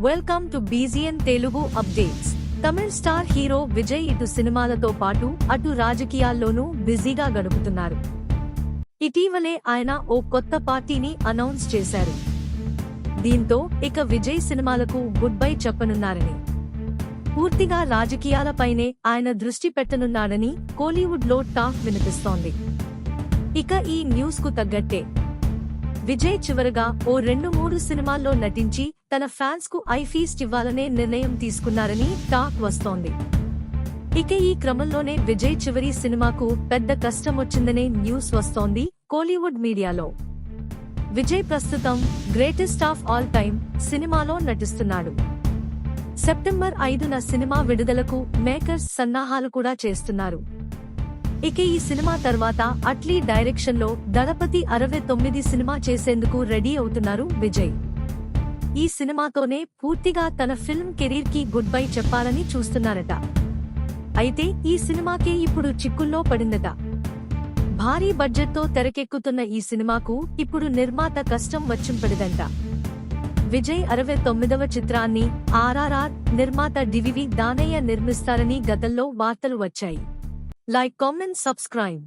Welcome to బీజియన్ Telugu updates Tamil star hero Vijay ఇటు సినిమాలతో పాటు అటు రాజకీయాల్లోనూ బిజీగా గడుపుతున్నారు. ఇటీవలే ఆయన ఓ కొత్త పార్టీని అనౌన్స్ చేశారు. దీంతో ఇక విజయ్ సినిమాలకు గుడ్ బై చెప్పనున్నారని. పూర్తిగా రాజకీయాలపైనే ఆయన దృష్టి పెట్టనున్నాడని కోలీవుడ్లో టాక్ వినిపిస్తోంది. ఇక ఈ న్యూస్కు తగ్గట్టే. విజయ్ చివరగా ఓ రెండు మూడు సినిమాల్లో నటించి తన ఫ్యాన్స్కు ఐ ఫీస్ట్ ఇవ్వాలనే నిర్ణయం తీసుకున్నారని టాక్ వస్తోంది. ఇక ఈ క్రమంలోనే విజయ్ చివరి సినిమాకు పెద్ద కష్టం వచ్చిందనే న్యూస్ వస్తోంది కోలీవుడ్ మీడియాలో. విజయ్ ప్రస్తుతం గ్రేటెస్ట్ ఆఫ్ ఆల్ టైమ్ సినిమాలో నటిస్తున్నాడు. సెప్టెంబర్ ఐదున సినిమా విడుదలకు మేకర్స్ సన్నాహాలు కూడా చేస్తున్నారు. ఇక ఈ సినిమా తర్వాత అట్లీ డైరెక్షన్లో దళపతి అరవై తొమ్మిది సినిమా చేసేందుకు రెడీ అవుతున్నారు విజయ్. ఈ సినిమాతోనే పూర్తిగా తన ఫిల్మ్ కెరీర్కి గుడ్ బై చెప్పాలని చూస్తున్నారట. అయితే ఈ సినిమాకే ఇప్పుడు చిక్కుల్లో పడిందట. భారీ బడ్జెట్తో తెరకెక్కుతున్న ఈ సినిమాకు ఇప్పుడు నిర్మాత కష్టం వచ్చింపడిదంట. విజయ్ అరవై తొమ్మిదవ చిత్రాన్ని ఆర్ఆర్ఆర్ నిర్మాత డివివి దానయ్య నిర్మిస్తారని గతంలో వార్తలు వచ్చాయి. Like comment subscribe.